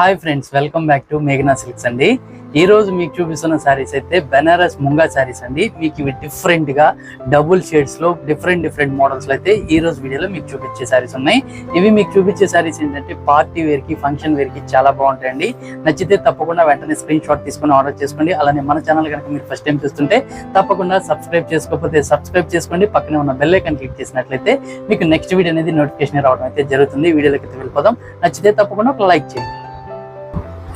Hi friends welcome back to మేఘనా silks అండి. ఈ రోజు మీకు చూపిస్తున్న శారీస్ అయితే బెనారస్ ముంగా శారీస్ అండి. మీకు ఇవి డిఫరెంట్గా డబుల్ షేడ్స్లో డిఫరెంట్ డిఫరెంట్ మోడల్స్లో అయితే ఈ రోజు వీడియోలో మీకు చూపించే శారీస్ ఉన్నాయి. ఇవి మీకు చూపించే శారీస్ ఏంటంటే పార్టీ వేర్కి ఫంక్షన్ వేర్కి చాలా బాగుంటాయండి. నచ్చితే తప్పకుండా వెంటనే స్క్రీన్ షాట్ తీసుకుని ఆర్డర్ చేసుకోండి. అలానే మన ఛానల్ కనుక మీరు ఫస్ట్ టైం చూస్తుంటే తప్పకుండా సబ్స్క్రైబ్ చేసుకోకపోతే సబ్స్క్రైబ్ చేసుకోండి. పక్కనే ఉన్న బెల్ ఐకాన్ క్లిక్ చేసినట్లయితే మీకు నెక్స్ట్ వీడియో అనేది నోటిఫికేషన్ రావడం అయితే జరుగుతుంది. వీడియోలోకి అయితే వెళ్ళిపోదాం. నచ్చితే తప్పకుండా ఒక లైక్ చేయండి.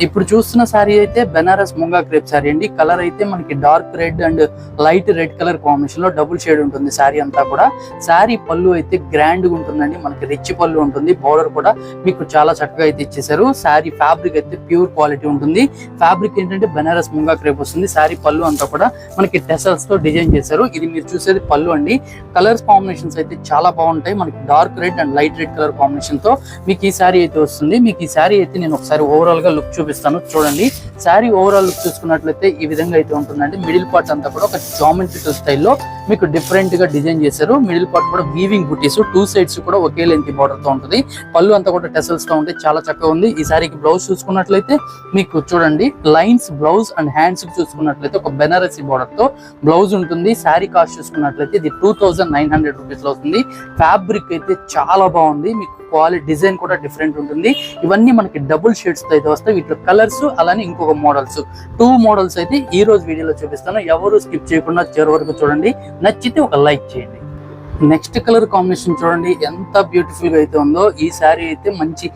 ఇప్పుడు చూస్తున్న శారీ అయితే బెనారస్ ముంగా క్రేప్ శారీ అండి. కలర్ అయితే మనకి dark red and light red colour కాంబినేషన్లో డబుల్ షేడ్ ఉంటుంది శారీ అంతా కూడా. శారీ పళ్ళు అయితే గ్రాండ్గా ఉంటుందండి. మనకి రిచ్ పళ్ళు ఉంటుంది. బోర్డర్ కూడా మీకు చాలా చక్కగా అయితే ఇచ్చేసారు శారీ ఫ్యాబ్రిక్ అయితే ప్యూర్ క్వాలిటీ ఉంటుంది. ఫ్యాబ్రిక్ ఏంటంటే బెనారస్ ముంగా క్రేప్ వస్తుంది. శారీ పళ్ళు అంతా కూడా మనకి టెసల్స్తో డిజైన్ చేశారు. ఇది మీరు చూసేది పళ్ళు అండి. కలర్స్ కాంబినేషన్స్ అయితే చాలా బాగుంటాయి. మనకి dark red and light red colour కాంబినేషన్తో మీకు ఈ శారీ అయితే వస్తుంది. మీకు ఈ శారీ అయితే నేను ఒకసారి ఓవరాల్గా లుక్ చూపిస్తాను. చూడండి. శారీ ఓవరాల్ లుక్ చూసుకున్నట్లయితే ఈ విధంగా అయితే ఉంటుందండి. మిడిల్ పార్ట్ అంతా కూడా ఒక జామెట్రికల్ స్టైల్లో మీకు డిఫరెంట్గా డిజైన్ చేశారు. మిడిల్ పార్ట్ కూడా వీవింగ్ బుటీస్ టూ సైడ్స్ కూడా ఒకే లెంత్ బార్డర్తో ఉంటుంది. పళ్ళు అంతా కూడా టెసల్స్తో ఉంటే చాలా చక్కగా ఉంది. ఈ శారీకి బ్లౌజ్ చూసుకున్నట్లయితే మీకు చూడండి. లైన్స్ బ్లౌజ్ అండ్ హ్యాండ్స్ చూసుకున్నట్లయితే ఒక బెనారసీ బార్డర్తో బ్లౌజ్ ఉంటుంది. శారీ కాస్ట్ చూసుకున్నట్లయితే ఇది టూ థౌసండ్ నైన్ హండ్రెడ్ రూపీస్లో ఉంది. ఫ్యాబ్రిక్ అయితే చాలా బాగుంది. మీకు క్వాలిటీ డిజైన్ కూడా డిఫరెంట్ ఉంటుంది. ఇవన్నీ మనకి డబుల్ షేడ్స్తో అయితే వస్తాయి. వీటిలో కలర్స్ అలానే ఇంకొక మోడల్స్ టూ మోడల్స్ అయితే ఈ రోజు వీడియోలో చూపిస్తాను. ఎవరు స్కిప్ చేయకుండా చివరి వరకు చూడండి. నచ్చితే ఒక లైక్ చేయండి. నెక్స్ట్ కలర్ కాంబినేషన్ చూడండి. ఎంత బ్యూటిఫుల్గా అయితే ఉందో. ఈ శారీ అయితే మంచి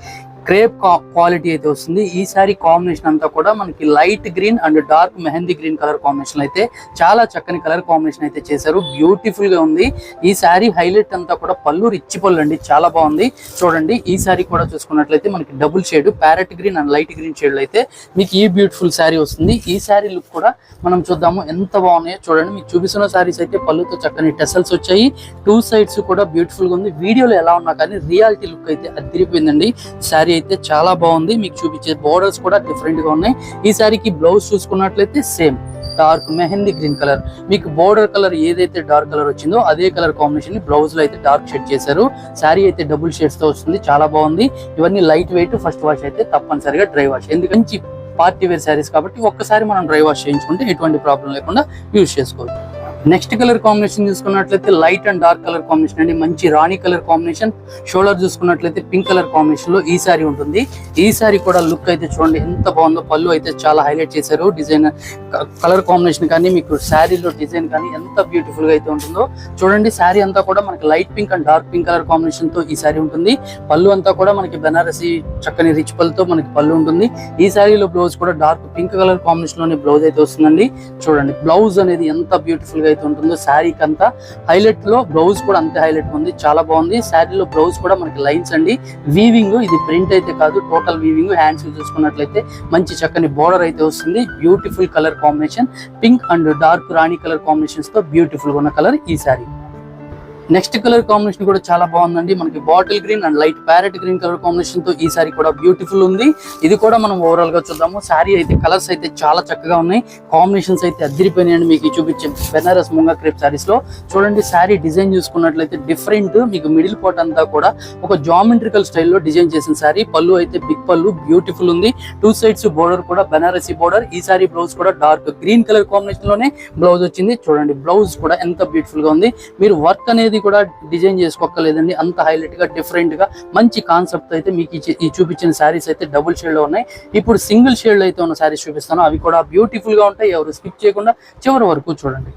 క్రేప్ క్వాలిటీ అయితే వస్తుంది. ఈ కాంబినేషన్ అంతా కూడా మనకి light green and dark mehndi green colour combination అయితే చాలా చక్కని కలర్ కాంబినేషన్ అయితే చేశారు. బ్యూటిఫుల్గా ఉంది. ఈ సారీ హైలైట్ అంతా కూడా పళ్ళు రిచ్ పళ్ళు అండి. చాలా బాగుంది. చూడండి ఈ సారీ కూడా చూసుకున్నట్లయితే మనకి double shade parrot green and light green shade అయితే మీకు ఈ బ్యూటిఫుల్ శారీ వస్తుంది. ఈ శారీ లుక్ కూడా మనం చూద్దాము ఎంత బాగున్నాయో చూడండి. మీకు చూపిస్తున్న శారీస్ అయితే పళ్ళుతో చక్కని టెసల్స్ వచ్చాయి. టూ సైడ్స్ కూడా బ్యూటిఫుల్గా ఉంది. వీడియోలో ఎలా ఉన్నా కానీ రియాలిటీ లుక్ అయితే అదిరిపోయిందండి. శారీ అయితే చాలా బాగుంది. మీకు చూపించే బోర్డర్స్ కూడా డిఫరెంట్గా ఉన్నాయి. ఈ సారీకి బ్లౌజ్ చూసుకున్నట్లయితే same dark mehndi green colour మీకు బోర్డర్ కలర్ ఏదైతే డార్క్ కలర్ వచ్చిందో అదే కలర్ కాంబినేషన్ని బ్లౌజ్లో అయితే డార్క్ షేడ్ చేశారు. శారీ అయితే డబుల్ షేడ్స్తో వస్తుంది. చాలా బాగుంది. ఇవన్నీ లైట్ వెయిట్ ఫస్ట్ వాష్ అయితే తప్పనిసరిగా డ్రై వాష్ ఎందుకంటే పార్టీ వేర్ శారీస్ కాబట్టి ఒక్కసారి మనం డ్రై వాష్ చేయించుకుంటే ఎటువంటి ప్రాబ్లం లేకుండా యూజ్ చేసుకోవచ్చు. నెక్స్ట్ కలర్ కాంబినేషన్ చూసుకున్నట్లయితే light and dark colour combination అండి. మంచి రాణి కలర్ కాంబినేషన్. షోల్డర్ చూసుకున్నట్లయితే పింక్ కలర్ కాంబినేషన్లో ఈ సారీ ఉంటుంది. ఈ సారీ కూడా లుక్ అయితే చూడండి ఎంత బాగుందో. పళ్ళు అయితే చాలా హైలైట్ చేశారు. డిజైన్ కలర్ కాంబినేషన్ కానీ మీకు శారీలో డిజైన్ కానీ ఎంత బ్యూటిఫుల్గా అయితే ఉంటుందో. చూడండి శారీ అంతా కూడా మనకి light pink and dark pink colour కాంబినేషన్తో ఈ సారీ ఉంటుంది. పళ్ళు అంతా కూడా మనకి బెనారసి చక్కని రిచ్ పళ్ళతో మనకి పళ్ళు ఉంటుంది. ఈ శారీలో బ్లౌజ్ కూడా డార్క్ పింక్ కలర్ కాంబినేషన్లోనే బ్లౌజ్ అయితే వస్తుందండి. చూడండి బ్లౌజ్ అనేది ఎంత బ్యూటిఫుల్గా అయితే ఉంటుందో శారీకి అంతా హైలైట్లో బ్లౌజ్ కూడా అంతే హైలైట్ ఉంది. చాలా బాగుంది. శారీలో బ్లౌజ్ కూడా మనకి లైన్స్ అండి. వీవింగ్ ఇది ప్రింట్ అయితే కాదు టోటల్ వీవింగ్. హ్యాండ్స్ చూసుకున్నట్లయితే మంచి చక్కని బోర్డర్ అయితే వస్తుంది. Beautiful colour combination. Pink and dark rani colour కాంబినేషన్స్తో beautiful ఉన్న కలర్ ఈ శారీ. నెక్స్ట్ కలర్ కాంబినేషన్ కూడా చాలా బాగుందండి. మనకి bottle green and light parrot green colour కాంబినేషన్తో ఈ సారీ కూడా బ్యూటిఫుల్ ఉంది. ఇది కూడా మనం ఓవరాల్గా చూద్దాము. సారీ అయితే కలర్స్ అయితే చాలా చక్కగా ఉన్నాయి. కాంబినేషన్స్ అయితే అద్దరిపోయినాయండి మీకు చూపించే బెనారస్ ముంగా క్రేప్ సారీస్లో. చూడండి సారీ డిజైన్ చూసుకున్నట్లయితే డిఫరెంట్ మీకు మిడిల్ పార్ట్ అంతా కూడా ఒక జామెట్రికల్ స్టైల్లో డిజైన్ చేసిన సారీ. పళ్ళు అయితే బిగ్ పళ్ళు బ్యూటిఫుల్ ఉంది. టూ సైడ్స్ బోర్డర్ కూడా బెనారసీ బోర్డర్ ఈ సారీ బ్లౌజ్ కూడా డార్క్ గ్రీన్ కలర్ కాంబినేషన్లోనే బ్లౌజ్ వచ్చింది. చూడండి బ్లౌజ్ కూడా ఎంత బ్యూటిఫుల్గా ఉంది. మీరు వర్క్ అనేది కూడా డిజైన్ చేసుకోక్కర్లేదండి. అంత హైలైట్గా డిఫరెంట్గా మంచి కాన్సెప్ట్ అయితే మీకు ఈ ఈ చూపించిన శారీస్ అయితే డబుల్ షేడ్లో ఉన్నాయి. ఇప్పుడు సింగిల్ షేడ్లో అయితే ఉన్న శారీస్ చూపిస్తాను. అవి కూడా బ్యూటిఫుల్గా ఉంటాయి. ఎవరు స్కిప్ చేయకుండా చివరి వరకు చూడండి.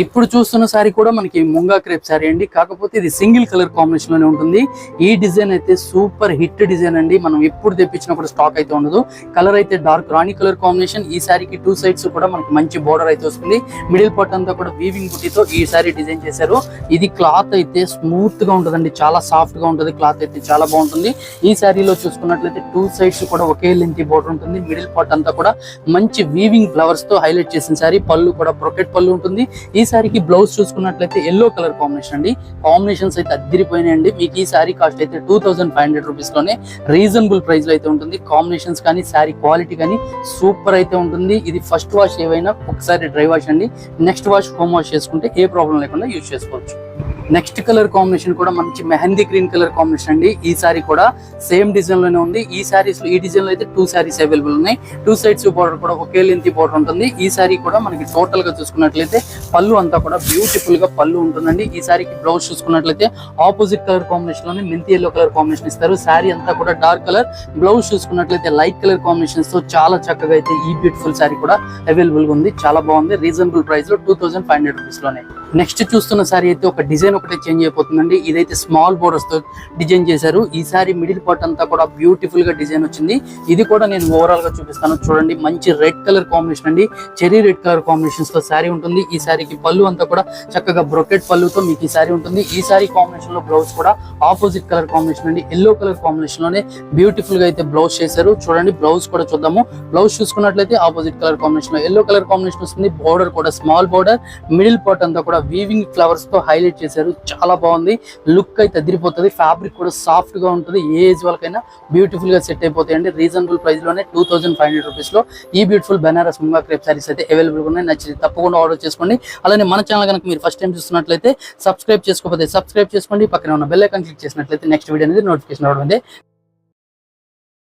ఇప్పుడు చూస్తున్న శారీ కూడా మనకి ముంగా క్రేప్ శారీ అండి. కాకపోతే ఇది సింగిల్ కలర్ కాంబినేషన్లోనే ఉంటుంది. ఈ డిజైన్ అయితే సూపర్ హిట్ డిజైన్ అండి. మనం ఎప్పుడు తెప్పించినప్పుడు స్టాక్ అయితే ఉండదు. కలర్ అయితే డార్క్ రాణి కలర్ కాంబినేషన్. ఈ శారీకి టూ సైడ్స్ కూడా మనకి మంచి బోర్డర్ అయితే వస్తుంది. మిడిల్ పార్ట్ అంతా కూడా వీవింగ్ బుట్టితో ఈ శారీ డిజైన్ చేశారు. ఇది క్లాత్ అయితే స్మూత్గా ఉంటుందండి. చాలా సాఫ్ట్గా ఉంటుంది. క్లాత్ అయితే చాలా బాగుంటుంది. ఈ శారీలో చూసుకున్నట్లయితే టూ సైడ్స్ కూడా ఒకే లెంత్ బోర్డర్ ఉంటుంది. మిడిల్ పార్ట్ అంతా కూడా మంచి వీవింగ్ ఫ్లవర్స్తో హైలైట్ చేసిన శారీ పళ్ళు కూడా ప్రొకెట్ పళ్ళు ఉంటుంది. ఈ ఈ సారీకి బ్లౌజ్ చూసుకున్నట్లయితే ఎల్లో కలర్ కాంబినేషన్ అండి. కాంబినేషన్స్ అయితే అద్దరిపోయినాయండి. మీకు ఈ సారీ కాస్ట్ అయితే టూ థౌసండ్ ఫైవ్ హండ్రెడ్ రూపీస్లోనే రీజనబుల్ ప్రైస్లో అయితే ఉంటుంది. కాంబినేషన్స్ కానీ శారీ క్వాలిటీ కానీ సూపర్ అయితే ఉంటుంది. ఇది ఫస్ట్ వాష్ ఏవైనా ఒకసారి డ్రై వాష్ అండి. నెక్స్ట్ వాష్ హోమ్ వాష్ చేసుకుంటే ఏ ప్రాబ్లం లేకుండా యూజ్ చేసుకోవచ్చు. నెక్స్ట్ కలర్ కాంబినేషన్ కూడా మంచి మెహందీ గ్రీన్ కలర్ కాంబినేషన్ అండి. ఈ సారీ కూడా సేమ్ డిజైన్లోనే ఉంది. ఈ సారీస్ ఈ డిజైన్లో అయితే టూ సారీస్ అవైలబుల్ ఉన్నాయి. టూ సైడ్స్ బోర్డర్ కూడా ఒకే లెంత్ బోర్డర్ ఉంటుంది. ఈ సారీ కూడా మనకి టోటల్గా చూసుకున్నట్లయితే పళ్ళు అంతా కూడా బ్యూటిఫుల్గా పళ్ళు ఉంటుందండి. ఈ సారీకి బ్లౌజ్ చూసుకున్నట్లయితే ఆపోజిట్ కలర్ కాంబినేషన్లోనే మెంతి ఎల్లో కలర్ కాంబినేషన్ ఇస్తారు. సారీ అంతా కూడా డార్క్ కలర్ బ్లౌజ్ చూసుకున్నట్లయితే లైట్ కలర్ కాంబినేషన్స్తో చాలా చక్కగా అయితే ఈ బ్యూటిఫుల్ సారీ కూడా అవైలబుల్గా ఉంది. చాలా బాగుంది. రీజనబుల్ ప్రైస్లో టూ థౌసండ్ ఫైవ్ హండ్రెడ్ రూపీస్లోనే. నెక్స్ట్ చూస్తున్న సారీ అయితే ఒక డిజైన్ ఒకటే చేంజ్ అయిపోతుందండి. ఇదైతే స్మాల్ బోర్డర్స్తో డిజైన్ చేశారు. ఈ మిడిల్ పార్ట్ అంతా కూడా బ్యూటిఫుల్గా డిజైన్ వచ్చింది. ఇది కూడా నేను ఓవరాల్గా చూపిస్తాను. చూడండి మంచి రెడ్ కలర్ కాంబినేషన్ అండి. Cherry red colour combinations sari ఉంటుంది. ఈ సారీకి పళ్ళు అంతా కూడా చక్కగా బ్రొకెట్ పళ్ళుతో మీకు ఈ సారీ ఉంటుంది. ఈ సారీ కాంబినేషన్లో బ్లౌజ్ కూడా ఆపోజిట్ కలర్ కాంబినేషన్ అండి. ఎల్లో కలర్ కాంబినేషన్లోనే బ్యూటిఫుల్గా అయితే బ్లౌజ్ చేశారు. చూడండి బ్లౌజ్ కూడా చూద్దాము. బ్లౌజ్ చూసుకున్నట్లయితే ఆపోజిట్ కలర్ కాంబినేషన్లో ఎల్లో కలర్ కాంబినేషన్ వస్తుంది. బోర్డర్ కూడా స్మాల్ బోర్డర్ మిడిల్ పార్ట్ అంతా కూడా వీవింగ్ ఫ్లవర్స్తో హైలైట్ చేశారు. చాలా బాగుంది. లుక్ అయితే అదిరిపోతుంది. ఫ్యాబ్రిక్ కూడా సాఫ్ట్గా ఉంటుంది. ఏ ఏజ్ వాళ్ళకైనా బ్యూటిఫుల్గా సెట్ అయిపోతాయి రీజనబుల్ ప్రైస్లోనే టూ థౌసండ్ ఫైవ్ హండ్రెడ్ రూపీస్లో ఈ బ్యూటిఫుల్ బెనారస్ ముంగా క్రేప్ సారీస్ అయితే అవైలబుల్ ఉన్నాయి. నచ్చింది తప్పకుండా ఆర్డర్ చేసుకోండి. అలానే మన ఛానల్ కనుక మీరు ఫస్ట్ టైం చూస్తున్నట్లయితే సబ్స్క్రైబ్ చేసుకోకపోతే సబ్స్క్రైబ్ చేసుకోండి. పక్కన ఉన్న బెల్ ఐకాన్ క్లిక్ చేసినట్లయితే నెక్స్ట్ వీడియో అనేది నోటిఫికేషన్ రావడం